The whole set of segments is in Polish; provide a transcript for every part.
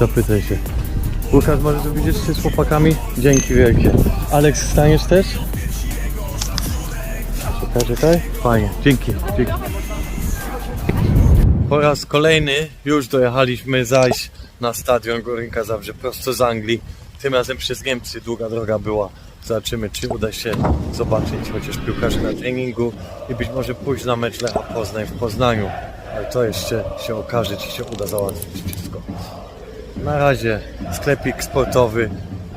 Zapytaj się. Łukasz, może zrobić jeszcze z chłopakami? Dzięki wielkie. Aleks, staniesz też? Czekaj, czekaj. Fajnie, dzięki. dzięki. Po raz kolejny już dojechaliśmy zaś na stadion Górnika Zabrze prosto z Anglii. Tym razem przez Niemcy długa droga była. Zobaczymy, czy uda się zobaczyć chociaż piłkarzy na treningu i być może pójść na mecz Lecha Poznań w Poznaniu. Ale to jeszcze się okaże, czy się uda załatwić wszystko. Na razie sklepik sportowy,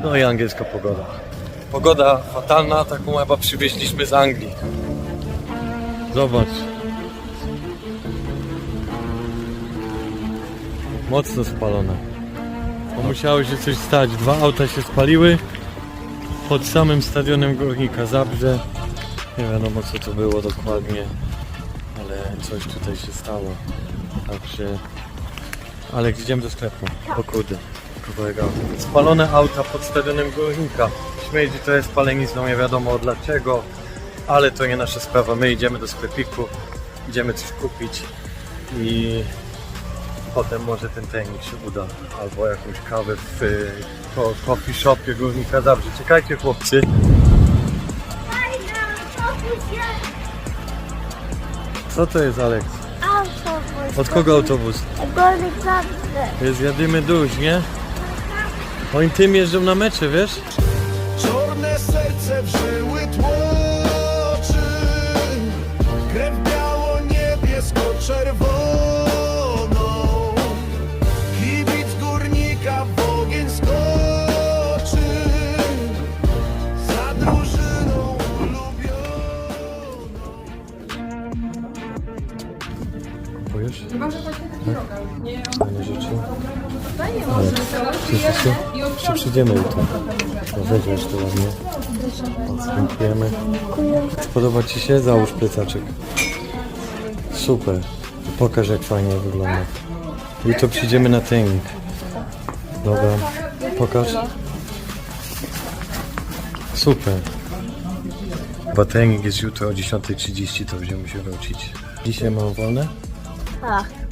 no i angielska pogoda. Pogoda fatalna, taką chyba przywieźliśmy z Anglii. Zobacz. Mocno spalone. Bo musiało się coś stać. Dwa auta się spaliły pod samym stadionem Górnika Zabrze. Nie wiadomo co to było dokładnie, ale coś tutaj się stało. Także... Ale idziemy do sklepu. O kurde. kawałek auta. Spalone auta pod stadionem Górnika. Śmierdzi to jest spalenizną, nie wiadomo dlaczego, ale to nie nasza sprawa. My idziemy do sklepiku, idziemy coś kupić i potem może ten trening się uda, albo jakąś kawę w y, ko- coffee shopie Górnika Zabrze. Czekajcie chłopcy. Co to jest Aleks? Autobus. Od kogo autobus? Zabrze. Jest jadymy duś, nie? Oni tym jeżdżą na mecze, wiesz? Czorne serce w żyły Przyjdziemy jutro. Weźmiesz to ładnie. Dziękujemy. Podoba Ci się? Załóż plecaczek. Super. Pokaż jak fajnie wygląda. Jutro przyjdziemy na trening. Dobra. Pokaż. Super. Chyba trening jest jutro o 10.30, to będziemy się wrócić. Dzisiaj mam wolne? Tak.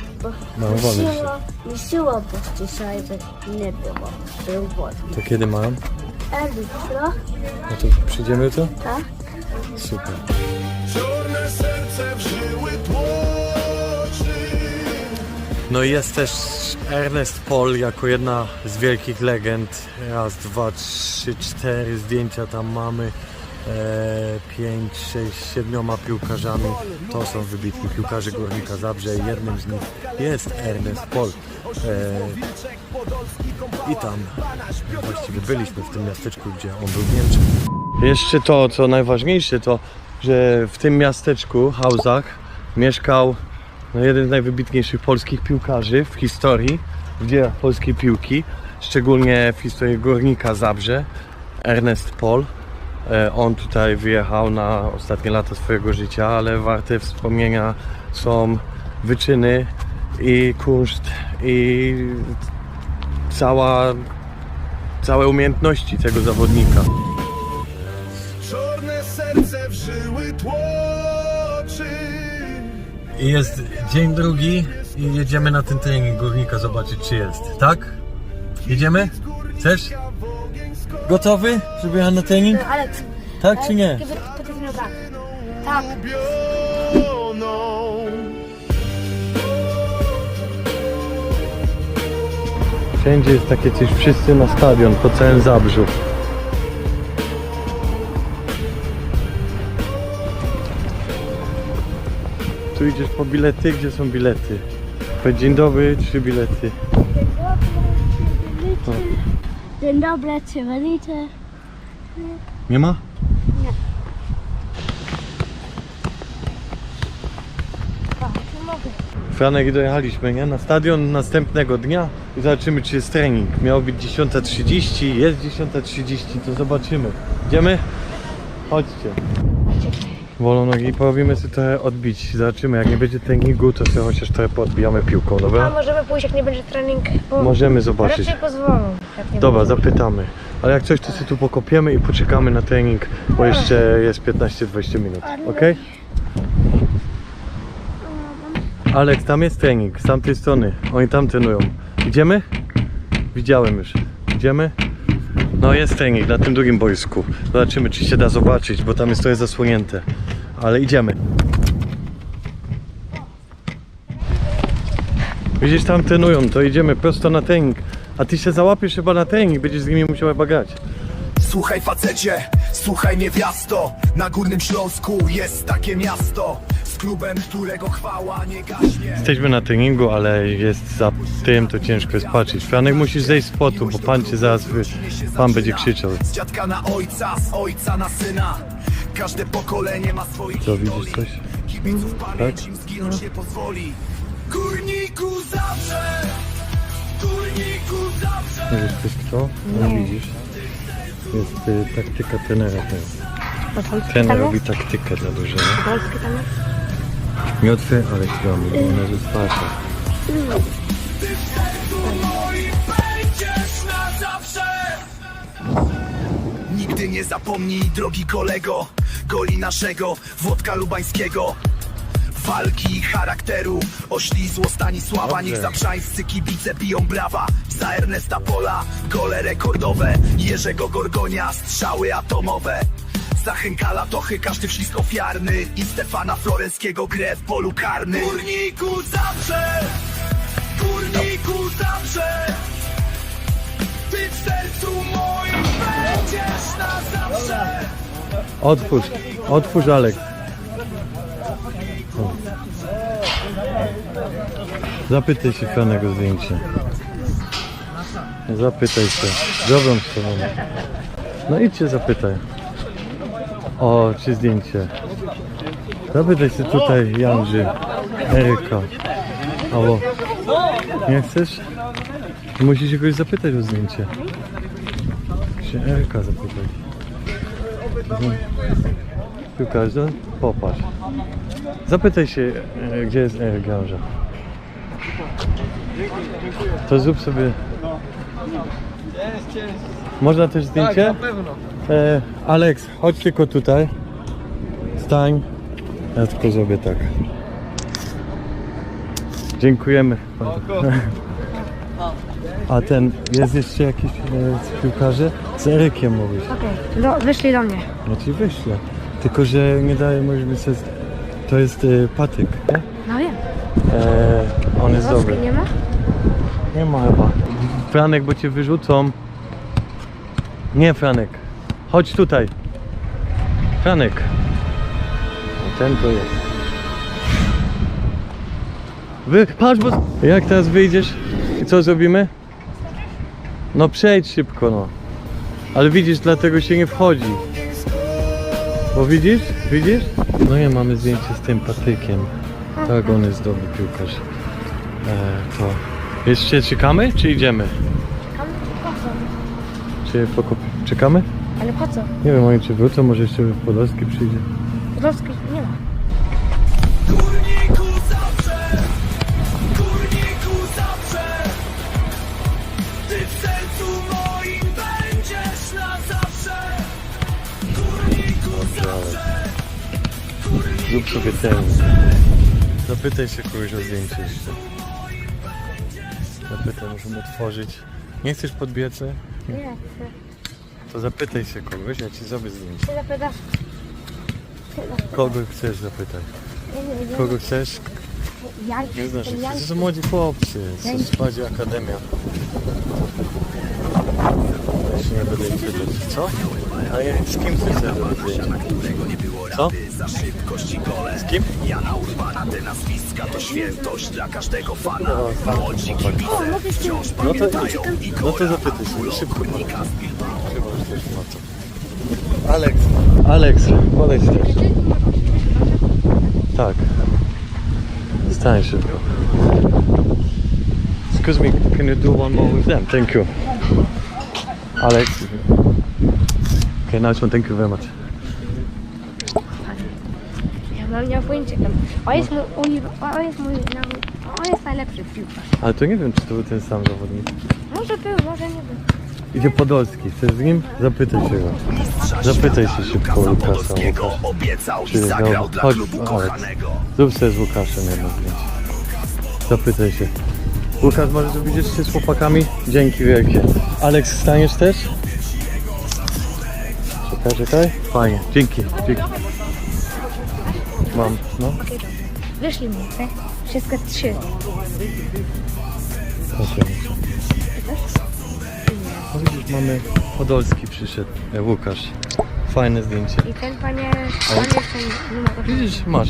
Mam wolne dzisiaj. Siła, nie siła, bo dzisiaj by nie było. Był wolny. To kiedy mam? Elitro, No to przyjdziemy jutro? tak? Super. Czorne serce w żyły tłoczy No i jest też Ernest Paul jako jedna z wielkich legend. Raz, dwa, trzy, cztery zdjęcia tam mamy. E, pięć, sześć, siedmioma piłkarzami. To są wybitni piłkarze Górnika Zabrze. Jednym z nich jest Ernest Paul. E, I tam właściwie byliśmy w tym miasteczku, gdzie on był w Niemczech. Jeszcze to, co najważniejsze, to że w tym miasteczku, Hausach, mieszkał no, jeden z najwybitniejszych polskich piłkarzy w historii, w dziejach polskiej piłki, szczególnie w historii Górnika Zabrze, Ernest Pol. E, On tutaj wyjechał na ostatnie lata swojego życia, ale warte wspomnienia są wyczyny i kunszt i cała, całe umiejętności tego zawodnika. Czorne serce w żyły tłoczy I jest dzień drugi i jedziemy na ten trening górnika zobaczyć czy jest. Tak? Jedziemy? Chcesz? Gotowy, żeby jechać na trening? Aleks. Tak czy nie? Tak. Wszędzie jest takie coś, wszyscy na stadion, po całym Zabrzu. Tu idziesz po bilety, gdzie są bilety? Dzień dobry, trzy bilety. Dzień dobry, czy wolicie? Nie ma? Tak, nie mogę. Franek i dojechaliśmy, nie? Na stadion następnego dnia i zobaczymy czy jest trening. Miało być 10.30, jest 10.30, to zobaczymy. Idziemy? Chodźcie. Wolą nogi, porobimy sobie trochę odbić. Zobaczymy, jak nie będzie treningu, to sobie chociaż trochę podbijamy piłką, A dobra? możemy pójść, jak nie będzie trening? Bo Możemy zobaczyć. Raczej pozwolą. Nie Dobra, zapytamy. Ale jak coś, to sobie tu pokopiemy i poczekamy na trening, bo jeszcze jest 15-20 minut, ok? Aleks, tam jest trening, z tamtej strony. Oni tam trenują. Idziemy? Widziałem już. Idziemy? No jest trening na tym drugim boisku. Zobaczymy czy się da zobaczyć, bo tam jest trochę zasłonięte. Ale idziemy. Widzisz, tam trenują, to idziemy prosto na trening. A ty się załapiesz chyba na trening, będziesz z nimi musiał chyba grać. Słuchaj facecie, słuchaj niewiasto Na Górnym Śląsku jest takie miasto Z klubem, którego chwała nie gaśnie Jesteśmy na treningu, ale jest za tym, to ciężko jest patrzeć. Franek musisz zejść z potu, bo pan cię zaraz, wy... pan będzie krzyczał. Z dziadka na ojca, z ojca na syna Każde pokolenie ma swoich Co, widzisz idoli. coś? Kibiców pamięć Tak? im zginąć nie pozwoli Górniku zawsze wiesz kto? No widzisz. Jest y, taktyka trenera teraz. Podwójski Trener tam robi jest? taktykę dla drużyny. Podwójski tam jest? Nie otwier, ale chwilami, bo ona jest otwarta. moim będziesz na zawsze Nigdy nie zapomnij, drogi kolego Goli naszego, Włodka Lubańskiego Walki charakteru, oślizło Stanisława Niech Dobrze. zaprzańscy kibice biją brawa. Za Ernesta Pola, gole rekordowe. Jerzego Gorgonia, strzały atomowe. Za Henkala Tochy każdy wślizg ofiarny. I Stefana Florenckiego grę w polu Górniku zawsze! Górniku zawsze! Ty w sercu moim będziesz na zawsze! Otwórz, otwórz Alek. Zapytaj się Franek o zdjęcie. Zapytaj się. Dobrą stroną. No idźcie zapytaj. O, czy zdjęcie. Zapytaj się tutaj Janży, Eryka. Albo nie chcesz? Musisz się kogoś zapytać o zdjęcie. Się Eryka zapytaj. Piłkarza? Popatrz. Zapytaj się, e, gdzie jest Eryk Gałża. To zrób sobie... Można też zdjęcie? Tak, na pewno. E, Aleks, chodź tylko tutaj. Stań. Ja tylko zrobię tak. Dziękujemy. A ten, jest jeszcze jakiś e, z piłkarzy? Z Erykiem mówisz. Okej, do, wyszli do mnie. Ja ci wyślę. Tylko, że nie daje możliwości. To jest, to jest e, patyk, nie? No wiem. E, on jest dobry. nie ma? Nie ma chyba. Franek, bo cię wyrzucą. Nie, Franek. Chodź tutaj. Franek. O, Ten to jest. Wy, patrz, bo... Jak teraz wyjdziesz? I co zrobimy? No przejdź szybko, no. Ale widzisz, dlatego się nie wchodzi. Bo widzisz? Widzisz? No nie, mamy zdjęcie z tym Patrykiem. Tak, on jest dobry piłkarz. E, to... Jeszcze czekamy, czy idziemy? Czekamy? Po co? Czy czekamy? Ale po co? Nie wiem, oni czy wrócą, może jeszcze Podolski przyjdzie. Podwójski nie ma. Górniku zawsze Górniku zawsze Ty w sercu moim będziesz na zawsze Górniku zawsze Zrób sobie ten. Zapytaj się kogoś o zdjęcie jeszcze. Zapytaj, możemy otworzyć. Nie chcesz podbiec? Nie, chcę. To zapytaj się kogoś, ja ci zrobię zdjęcie. Ty zapytasz. Kogo chcesz zapytać? Nie, nie, nie. Kogo chcesz? Ja, Nie znasz ich. To są młodzi chłopcy, to bardziej akademia. Ja się nie będę ich pytać. Co? A ja z kim chcesz zdjęcie? Co? Za szybkość i gole Z kim? Jana Urbana, te nazwiska to świętość dla każdego fana tak, Młodzi kibice wciąż No pamiętają i no to gora zapytaj się, szybko. Z Bilbao. Chyba już też ma co. Aleks. Aleks, podejdź też. Tak. Stań szybko. Excuse me, can you do one more with them? Thank you. Alex. Okay, nice one, thank you very much. Mam nie mam pojęcia. tam. On jest mój, uni, on jest mój, on jest najlepszy piłkarz. Ale to nie wiem, czy to był ten sam zawodnik. Może był, może nie był. Idzie Podolski, chcesz z nim? Zapytaj się go. Zapytaj się szybko Łukasza Łukasz. obiecał i Czy zagrał miał- dla chodź, klubu Aleks. kochanego Zrób sobie z Łukaszem jedno zdjęcie. Zapytaj się. Łukasz, możesz zrobić jeszcze z chłopakami? Dzięki wielkie. Aleks, staniesz też? Czekaj, czekaj. Fajnie, dzięki, dzięki. Mam, no. Wyszli mi, tak? Wszystko trzy. Okej. No widzisz, mamy Podolski przyszedł, e, Łukasz. Fajne zdjęcie. I ten panie, pan jeszcze nie ma go. Widzisz, masz.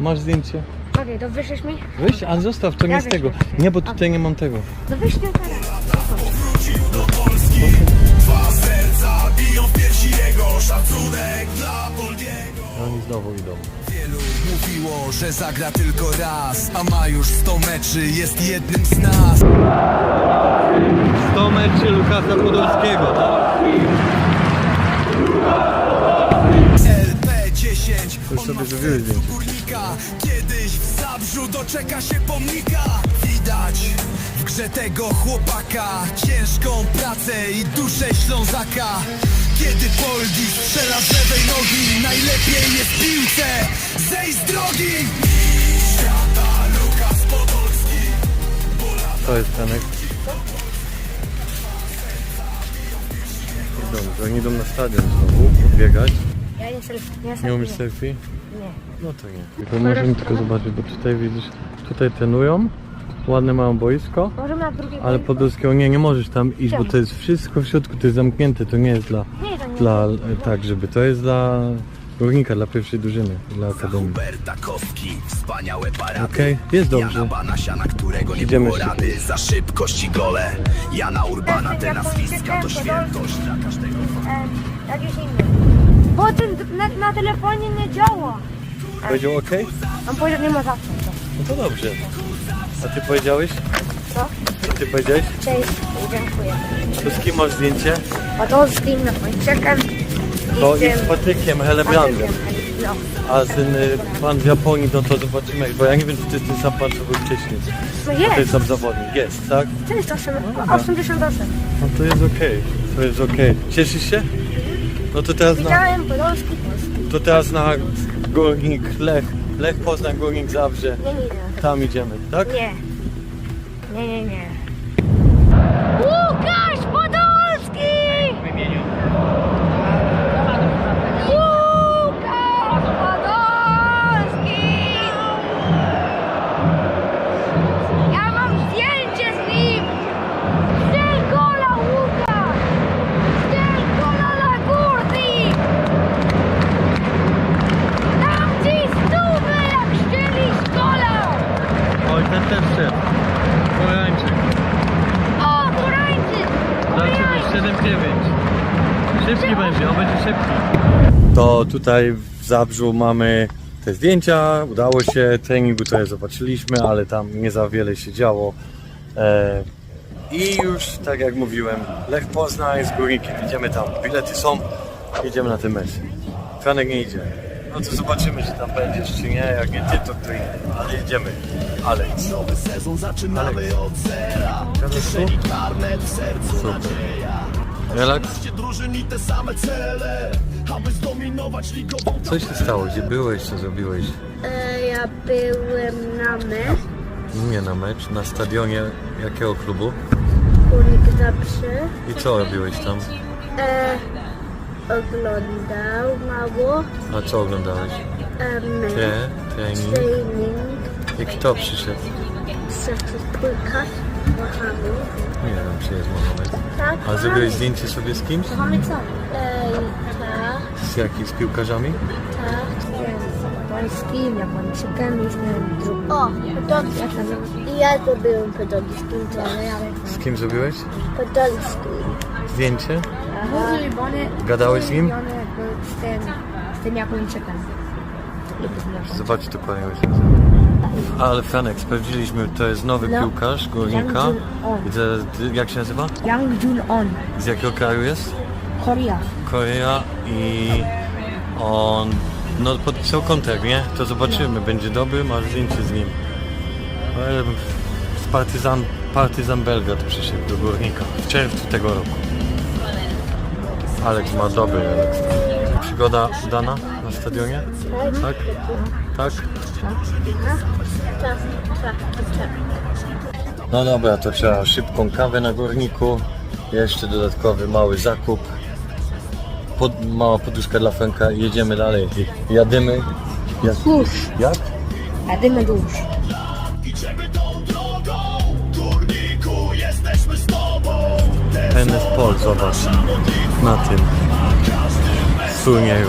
Masz zdjęcie. Okej, to wyszliś mi? Weź, a zostaw, to nie z tego. Nie, bo tutaj nie mam tego. No wyszli teraz. Oni znowu idą. Wielu mówiło, że zagra tylko raz A ma już 100 meczy, jest jednym z nas 100 meczy Lukasa Podolskiego, tak? LP10 To już sobie zrobiłeś zdjęcie. górnika Kiedyś w Zabrzu doczeka się pomnika Widać w grze tego chłopaka Ciężką pracę i duszę Ślązaka Kiedy Poldi strzela z lewej nogi Najlepiej jest w piłce Zejść z drogi Świata Lukas Podolski To jest Franek. Dobrze, oni idą na stadion znowu, biegać. Ja nie selfie. Nie, umiesz selfie? Nie. No to nie. Tylko możemy tylko zobaczyć, bo tutaj widzisz, tutaj trenują, ładne mają boisko, Możemy na drugie ale Podolskiego nie, nie możesz tam iść, bo to jest wszystko w środku, to jest zamknięte, to nie jest dla, Nie, to nie. dla e, tak, żeby, to jest dla górnika, dla pierwszej drużyny, dla akademii. Huberta Kostki, wspaniałe parady Okej, jest dobrze. Jana Banasia, na którego nie Idziemy było rady Za szybkość i gole Jana Urbana, te nazwiska to świętość dla każdego E, jakieś inne. Bo ten na, na telefonie nie działa. Powiedział ok? On powiedział, nie ma zawsze. No to dobrze. A ty powiedziałeś? Co? Co ty powiedziałeś? Cześć, dziękuję. To z kim masz zdjęcie? Podolskim na kończekach. To i z Patrykiem Helebrandem. No. A ten y, pan z Japonii, no to zobaczymy, bo ja nie wiem, czy to jest ten sam pan, co był wcześniej. No To jest. jest sam zawodnik, jest, tak? To jest 8, 88. No to jest okej, to jest okej. Cieszysz się? No to teraz na, Widziałem Podolski, Polski. to teraz na Górnik Lech, Lech Poznań, Górnik Zabrze, Nie, idę. tam idziemy, tak? Nie. Nie, nie, nie. Szybki będzie, on będzie szybki. To tutaj w Zabrzu mamy te zdjęcia, udało się, treningu tutaj zobaczyliśmy, ale tam nie za wiele się działo. E, I już, tak jak mówiłem, Lech Poznań z Górnikiem, idziemy tam, bilety są, jedziemy na ten mecz. Franek nie idzie. No to zobaczymy, czy tam będziesz, czy nie, jak nie ty, to inny, ale jedziemy. Alex. Nowy sezon zaczynamy od zera? Kieszeni karnet, w sercu Super. nadzieja Relaks? Gdzie drużyn i te same cele Aby zdominować ligową Co się stało? Gdzie byłeś, co zrobiłeś? E, ja byłem na mecz, Nie na mecz, na stadionie jakiego klubu? Kurik zawsze. I co robiłeś tam? E, oglądał mało. A co oglądałeś? Mecz, Tre, trening. training, I kto przyszedł? certyfikat, Mohamed. Nie wiem, czy jest Mohamed. Tak, A zrobiłeś zdjęcie sobie z kimś? Mohamed co? E, tak, Z jakimi? Z piłkarzami? tak. Polskim, Japończykiem i z drugim. O, podolskim. I ja podolskim trenerem. Z kim zrobiłeś? Podolskim. Zdjęcie? Gadałeś z nim? Z tym, z tym Japończykiem. I tym Japończykiem. Zobacz tu kolejny Ale Franek, sprawdziliśmy, to jest nowy No. piłkarz Górnika. Jak się nazywa? Yang Jun-on, Z jakiego kraju jest? Korea. Korea i on no podpisał kontrakt, nie? To zobaczymy, będzie dobry, masz zdjęcie z nim. Z Partyzan, Partyzan Belgrad przyszedł do Górnika w czerwcu tego roku. Alex ma dobry. Przygoda udana na stadionie? Tak? Tak? No dobra, to trzeba szybką kawę na górniku. Jeszcze dodatkowy mały zakup. Pod, mała poduszka dla Franka i jedziemy dalej. Jadymy. Jak? Jak? Jadymy już. Hennes Pol, zobacz. Na tym. Turnieju.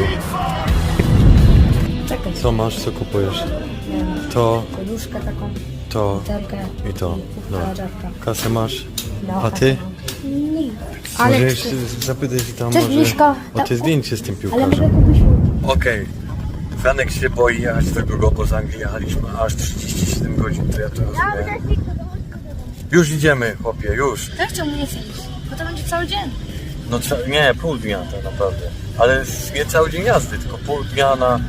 Czekaj. Co masz, co kupujesz? To, Poduszkę taką, to butelkę i to. No. czarka. Kasę masz? No, A ty? Nie. Może jeszcze zapytaj się tam Cześć, może Miszka. o te zdjęcie z tym ale mogę piłkarzem. kupić Okej. Franek się boi jechać tak długo, bo z Anglii jechaliśmy aż 37 godzin, to ja to rozumiem. Już idziemy, chłopie, już. Jak czemu nie chcesz? Bo to będzie cały dzień. No ca- nie, pół dnia tak naprawdę. Ale nie cały dzień jazdy, tylko pół dnia na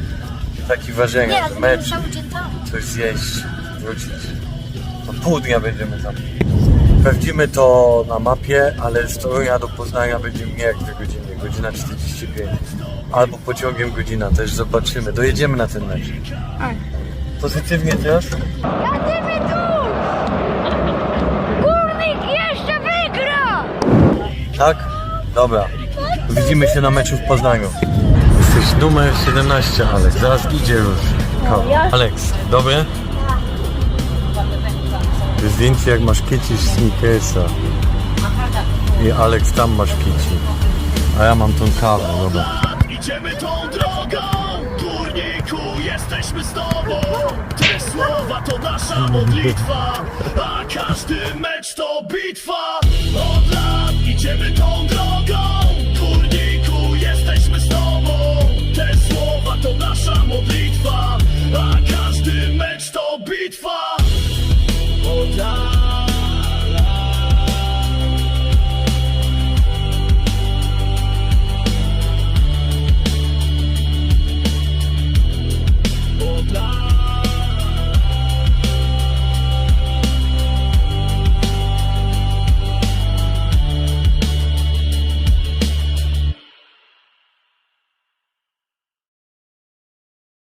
taki ważenia, że mecz, cały dzień tam. coś zjeść, wrócić. No pół dnia będziemy tam. Sprawdzimy to na mapie, ale z Torunia do Poznania będzie mniej jak 2 godziny, godzina 45. Albo pociągiem godzina, też zobaczymy. Dojedziemy na ten mecz. Tak. Pozytywnie też? Jadymy tu! Górnik jeszcze wygra! Tak? Dobra. Widzimy się na meczu w Poznaniu. Jesteś numer 17, Aleks. Zaraz idzie już. Ko- Aleks, dobre? Zdjęcie jak masz kicisz sneakersa. I Aleks tam masz kici. A ja mam tą kawę, dobra. Idziemy tą drogą, górniku, jesteśmy z tobą Te słowa to nasza modlitwa A każdy mecz to bitwa Od lat idziemy